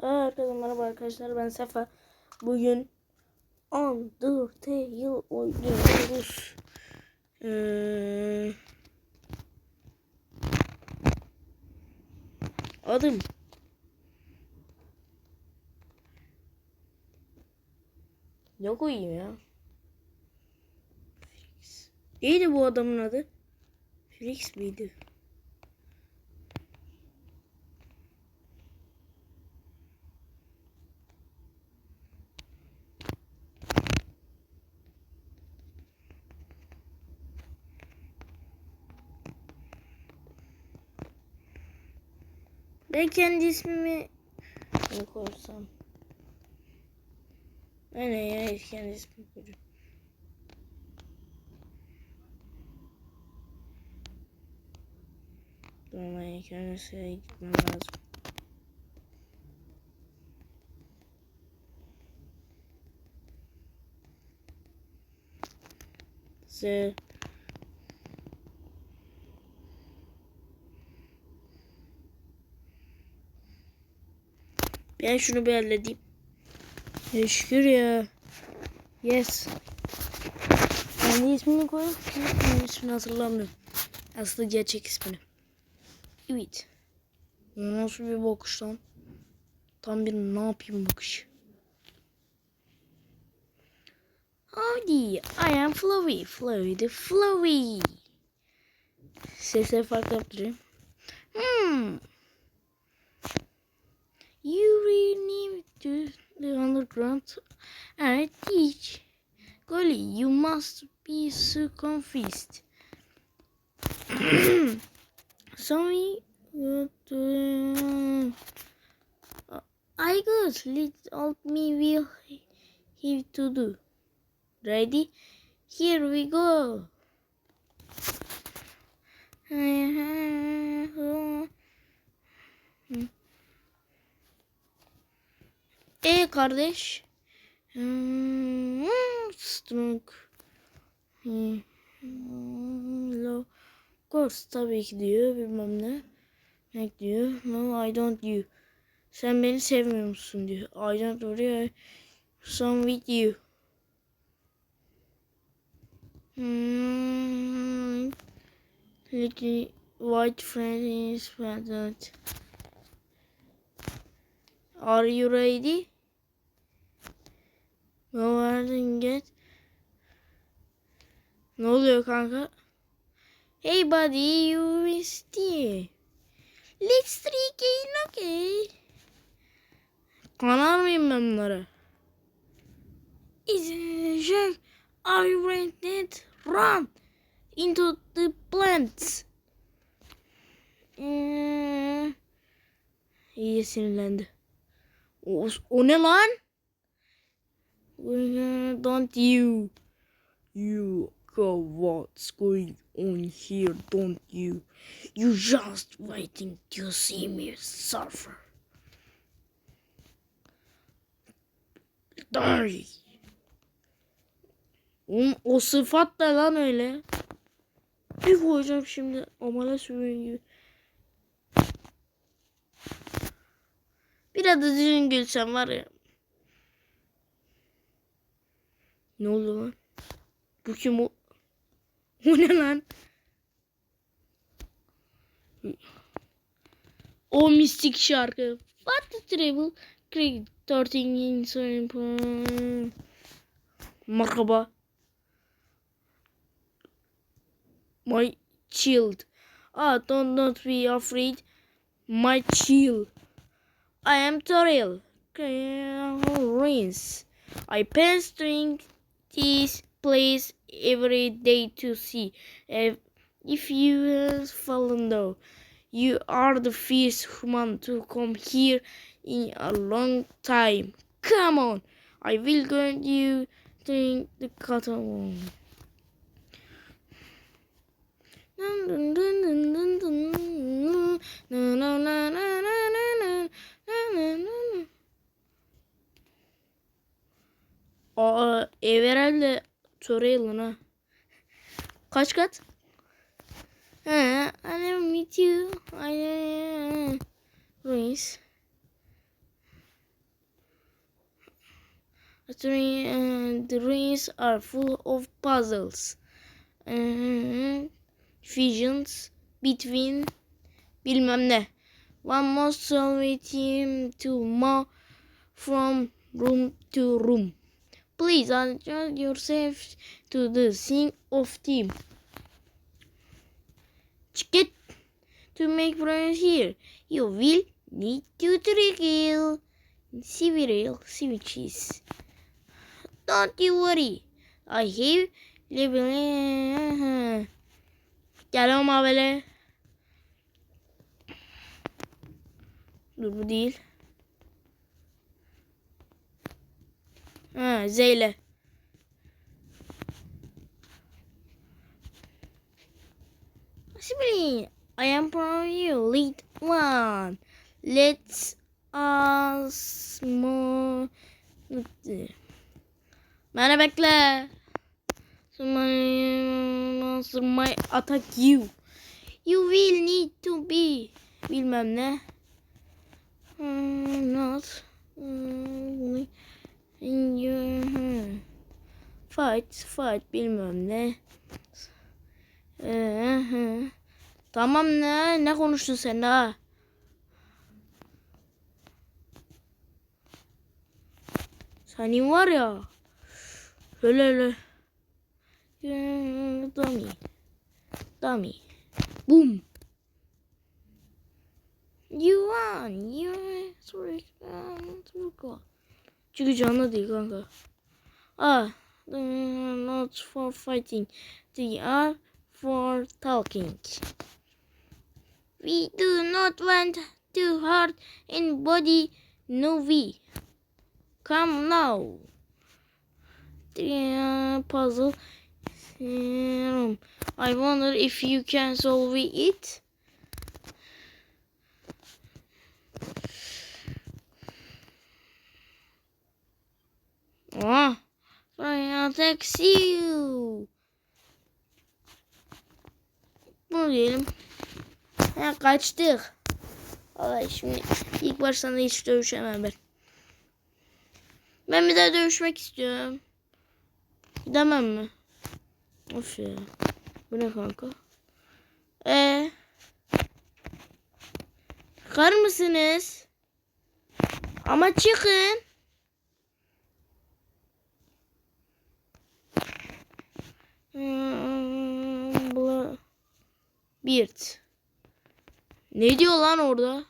Herkese merhaba arkadaşlar ben Sefa. Bugün Undertale oynuyoruz. Ee, adım Ne koyayım ya? Neydi bu adamın adı? Felix miydi? Ben kendi ismimi ne koysam? Aynen ya kendi ismimi koyacağım. Tamam ben kendisine gitmem lazım. Z Ben şunu bir halledeyim. Ya ya. Yes. Ben de ismini koyayım. Ben ismini hatırlamıyorum. Aslında gerçek ismini. Evet. Nasıl bir bakış lan? Tam bir ne yapayım bakış. Howdy, I am Flowey, Flowey the Flowey. Sesleri farklı yaptırayım. Hmm. You really need to the underground and teach. Golly, you must be so confused. Sorry, but uh, I got let me will have to do. Ready? Here we go. Kardeş. Hmm, Strong. Hmm, Low. Course tabii ki diyor bilmem ne. Ne diyor? No I don't you. Sen beni sevmiyor musun diyor. I don't worry. Some with you. Hmm. Little white friend is present. Are you ready? And get. Ne oluyor kanka? Hey buddy, you missed it. Let's try again, okay? Kanar mıyım ben bunlara? İt Are you ready? Run into the plants. Hmm. İyi sinirlendi. O, o ne lan? Don't you? You go what's going on here, don't you? You just waiting to see me suffer. Die. Oğlum, o sıfat da lan öyle. Bir koyacağım şimdi amala sürüğün gibi. Biraz da düzgün gülsem var ya. Ne oldu lan? Bu kim o? O ne lan? O mistik şarkı. What the trouble? Craig 13 in Merhaba. My child. Ah, don't not be afraid. My child. I am Toril. Rains. I pen string this place every day to see if, if you have fallen though. You are the first human to come here in a long time. Come on, I will grant you think the cotton. Aa, ev herhalde Torreal'ın ha. Kaç kat? Ha, I meet you. I ruins. Uh, the rings are full of puzzles. Uh, visions between bilmem ne. One must solve it to move from room to room. Please adjust yourself to the sing of team. Get to make progress here. You will need to trickle several switches. Don't you worry. I have level. Gel ama böyle. Dur. Ha Zeyle. Sibling, I am of you. Lead one. Let's us more. Beni bekle. Somebody my attack you. You will need to be. Bilmem ne. Hmm, not. Hmm, in your hmm. fight fight bilmem ne. Tamam ne? Ne konuştun sen daha? Senin var ya. Öyle öyle. Dummy. Dummy. Boom. You won. You sorry. Çünkü canlı değil kanka. Ah. Not for fighting. They are for talking. We do not want to hurt anybody, no we. Come now. The puzzle. I wonder if you can solve it. Ah, I text you. Bunu diyelim. Ha, kaçtık. Vallahi şimdi ilk baştan hiç dövüşemem ben. Ben bir daha dövüşmek istiyorum. Gidemem mi? Of ya. Bu ne kanka? Ee, Çıkar mısınız? Ama çıkın. Hmm. Ne diyor lan orada?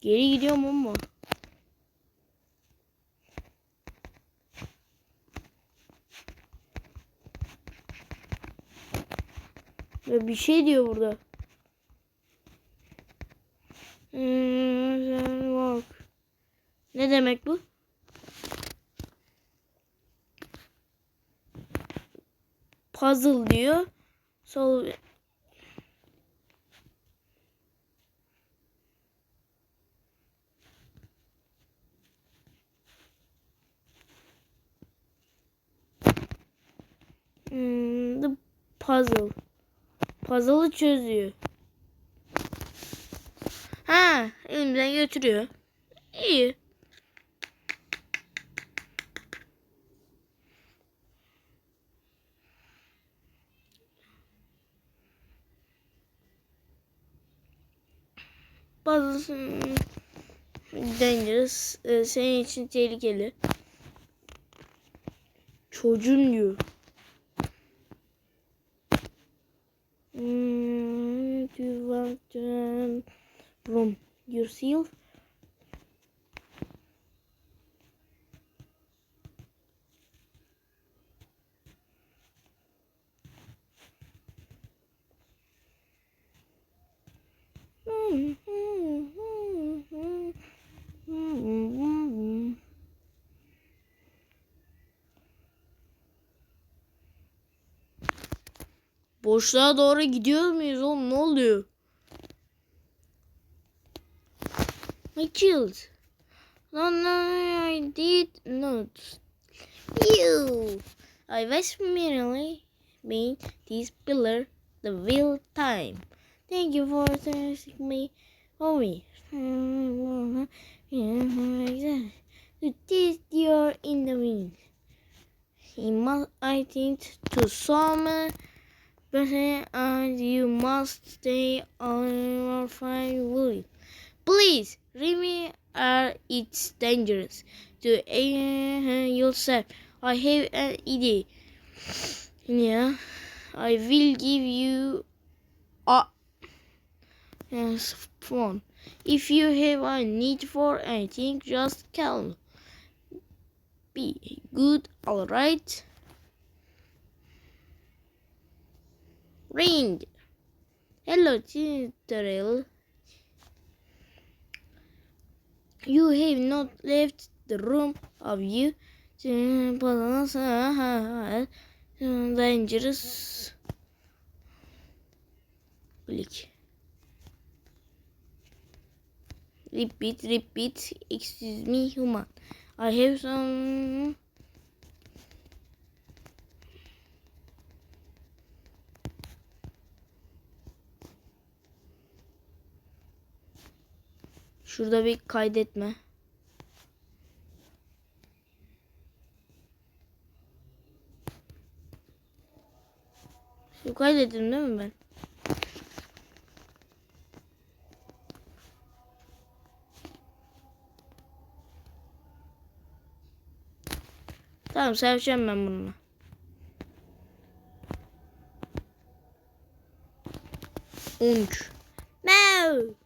Geri gidiyorum ama. Bir şey diyor burada. Bak. Ne demek bu? Puzzle diyor. Sol Hmm, the puzzle. Puzzle'ı çözüyor. Ha, elimden götürüyor. İyi. Bazı dangerous, e, senin için tehlikeli. Çocuğun diyor. Hmm, do you want um, from yourself? Boşluğa doğru gidiyor muyuz oğlum? Ne oluyor? My child. No, no, I did not. You. I was merely being this pillar the real time. Thank you for trusting me. Oh, me. To this you're in the wind. He must, I think, to some person, and you must stay on your fine wood. Please, remember uh, it's dangerous to uh, yourself. I have an idea. Yeah, I will give you a phone. If you have a need for anything, just call. Be good, alright? Ring. Hello, Tinderell. You have not left the room, have you? Dangerous. Click. Repeat, repeat. Excuse me, human. I have some. Şurada bir kaydetme. Şu kaydettim değil mi ben? Tamam seveceğim ben bununla. Unç. No.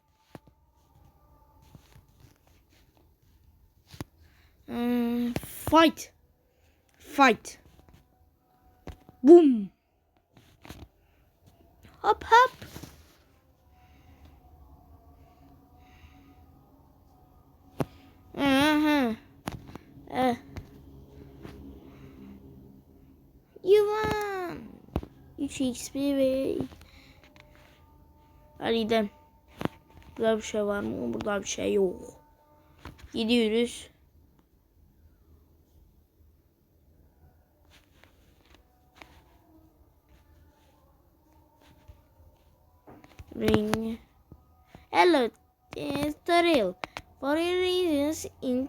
Fight. Fight. Boom. Hop hop. Aha. Eh. You won. 3 XP ve Hadi gidelim. Burada bir şey var mı? Burada bir şey yok. Gidiyoruz. Ring. Hello, it's Daryl. For your reasons in...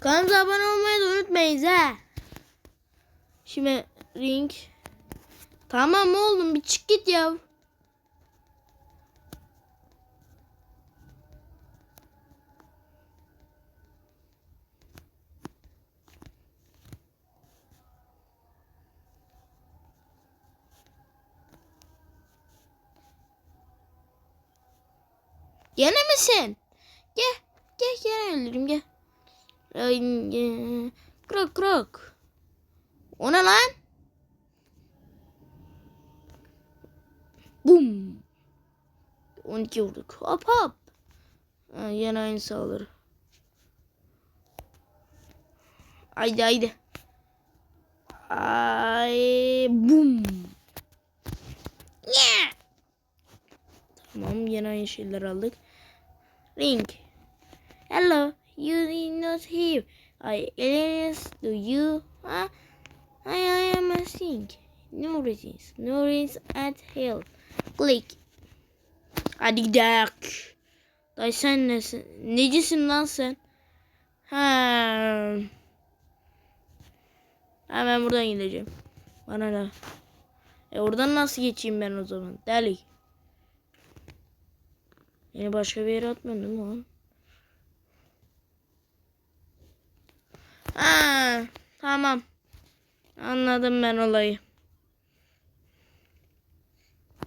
Kanalımıza abone olmayı da unutmayın ha. Şimdi ring. Tamam oğlum bir çık git ya. Gene misin? Gel. Gel gel öldüreyim gel. Krok krok. O ne lan? Bum. 12 vurduk. Hop hop. Ha, yine aynı saldırı. Haydi haydi. Ay bum. Tamam yine aynı şeyler aldık. Ring. Hello, you did not hear. I aliens do you? Huh? I, I am a thing. No reasons. No reasons at hell. Click. Hadi gidelim. Dayı sen nesin? Necisin lan sen? Ha. Hemen buradan gideceğim. Bana ne? E oradan nasıl geçeyim ben o zaman? Deli. Beni başka bir yere atmadın değil mi lan? Ha, tamam. Anladım ben olayı.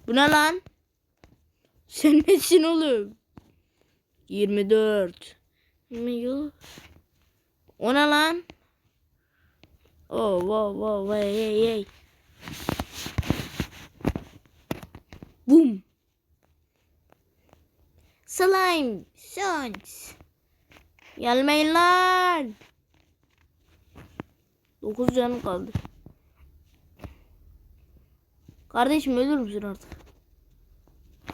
Bu ne lan? Sen nesin oğlum? 24. Yıl. O ne lan? Oh, wow, wow, hey, hey, hey. Boom. Slime Sons. Gelmeyin lan. 9 canım kaldı. Kardeşim ölür müsün artık?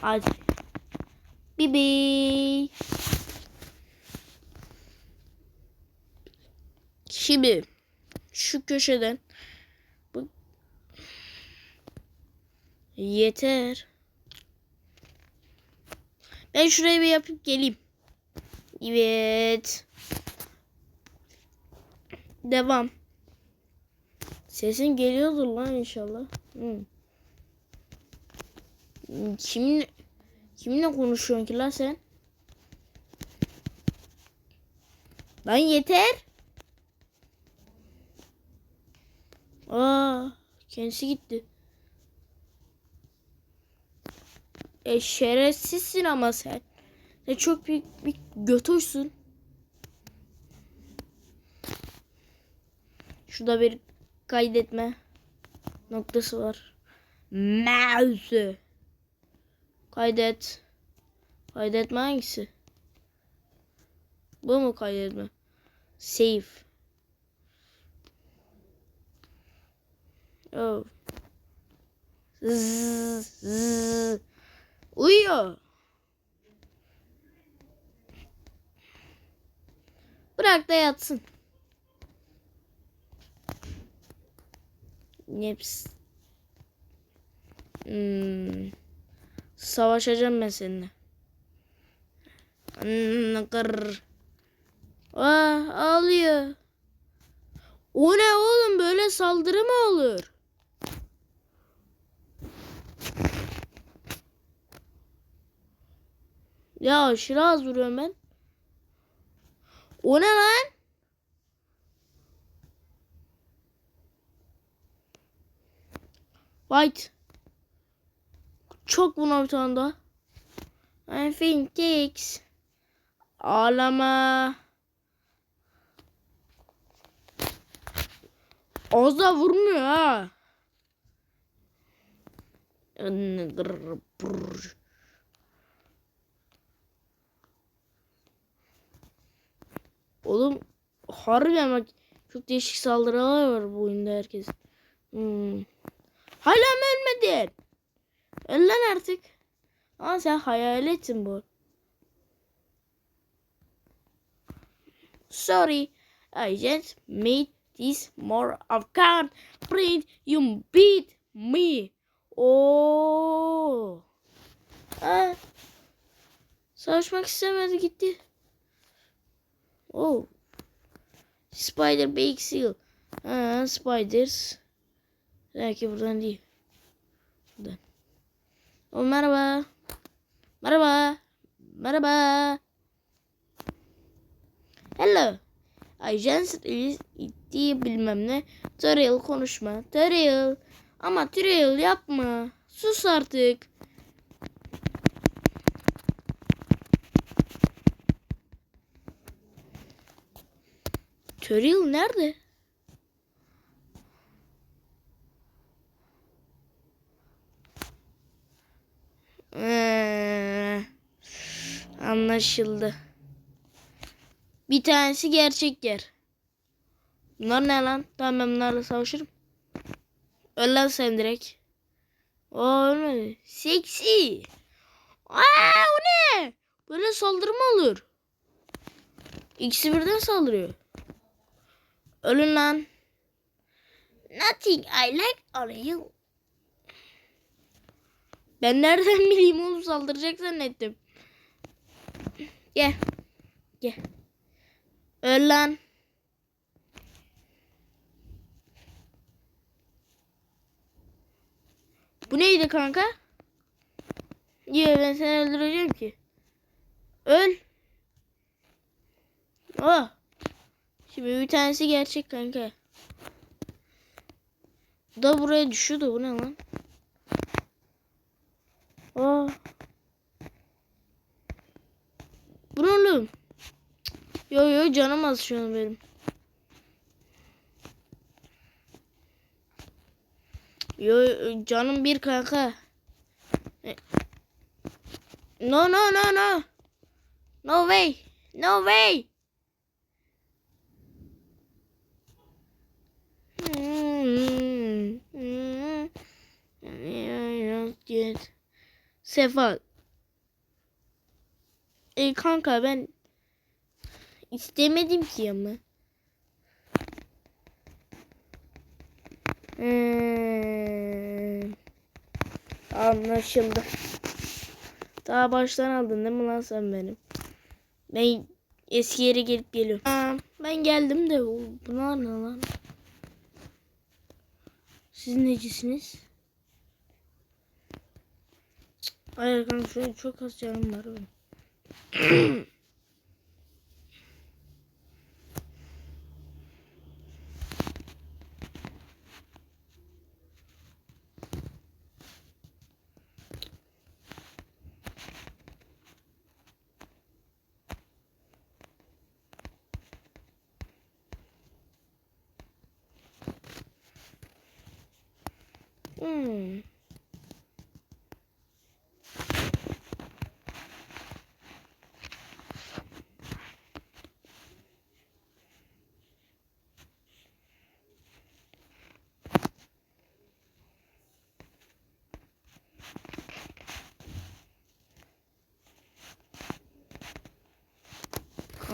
Hadi. Bibi. Şimdi şu köşeden yeter. Ben şuraya bir yapıp geleyim. Evet. Devam. Sesin geliyordur lan inşallah. Hı. Kimle kiminle konuşuyorsun ki lan sen? Lan yeter. Aa, kendisi gitti. E şerefsizsin ama sen. Sen çok büyük bir götürsün. Şurada bir kaydetme noktası var. Mouse. Kaydet. Kaydetme hangisi? Bu mu kaydetme? Save. Oh. Zzz, zzz. Uyuyor. Bırak da yatsın. Neps. Hmm. Savaşacağım ben seninle. Nakır. Ah ağlıyor. O ne oğlum böyle saldırı mı olur? Ya aşırı az vuruyorum ben. O ne lan? White. Çok buna bir tane daha. Think takes. Ağlama. Az da vurmuyor ha. Oğlum harbiden bak çok değişik saldırılar var bu oyunda herkes. Hmm. Hala mı ölmedin? Öl lan artık. Ama sen hayaletsin bu. Sorry, I just made this more of can't print you beat me. Oo. Ha. Savaşmak istemedi gitti. Oh. Spider Big Seal. Ha, spiders. Belki buradan değil. Buradan. O merhaba. Merhaba. Merhaba. Hello. Ajans ittiği bilmem ne. Trial konuşma. Trial. Ama trial yapma. Sus artık. Trial nerede? Ee, anlaşıldı. Bir tanesi gerçek yer. Bunlar ne lan? Tamam ben bunlarla savaşırım. Öl lan sen direkt. O ölmedi. Seksi. Aa o ne? Böyle saldırı mı olur? İkisi birden saldırıyor. Ölün lan. Nothing I like on you. Ben nereden bileyim oğlum saldıracak zannettim. Gel. Gel. Öl lan. Bu neydi kanka? Niye ben seni öldüreceğim ki? Öl. Oh. Şimdi bir tanesi gerçek kanka. Da buraya düşüyordu. Bu ne lan? Aa. Bu ne oğlum? Yo yo canım az şu an benim. Yo canım bir kanka. E, No no no no. No way. No way. Hmm, hmm, hmm. Sefa. E kanka ben istemedim ki ama. Hmm. Anlaşıldı. Daha baştan aldın değil mi lan sen benim? Ben eski yere gelip geliyorum. Aa, ben geldim de bunlar ne lan? Siz necisiniz? Hayır kanka an çok az canım var benim. Hmm.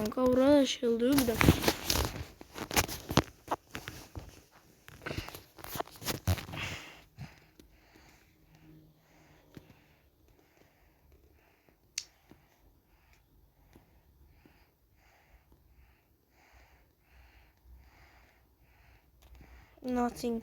Kanka şey oluyor bir dakika. Nothing.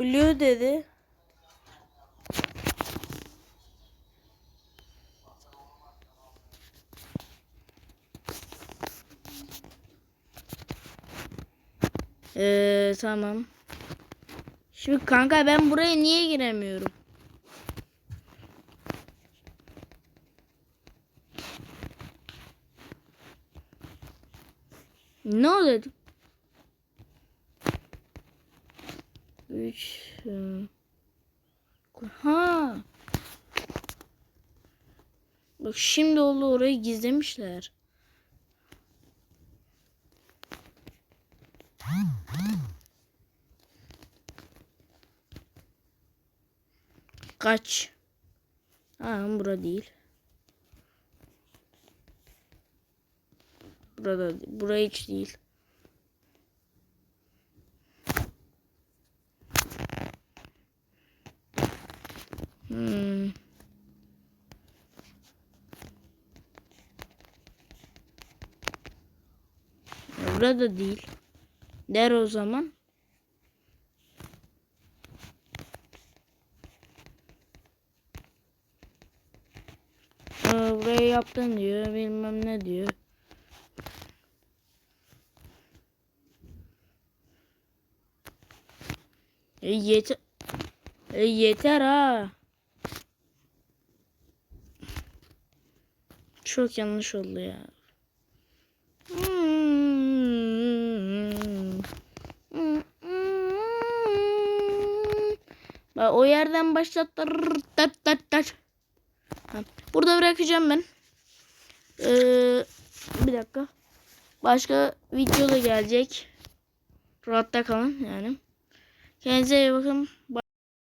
Blue dedi. Ee, tamam. Şimdi kanka ben buraya niye giremiyorum? Ne oluyor? Üç. ıı, Ha. Bak şimdi oldu orayı gizlemişler. Kaç. Ha bura değil. Burada bura hiç değil. Hmm. Burada değil. Der o zaman. Aa, burayı yaptın diyor. Bilmem ne diyor. E yeter. E yeter ha. Çok yanlış oldu ya. Bak o yerden başlattır. Tat tat tat. Burada bırakacağım ben. Ee, bir dakika. Başka video da gelecek. Rahatta kalın yani. Kendinize iyi bakın.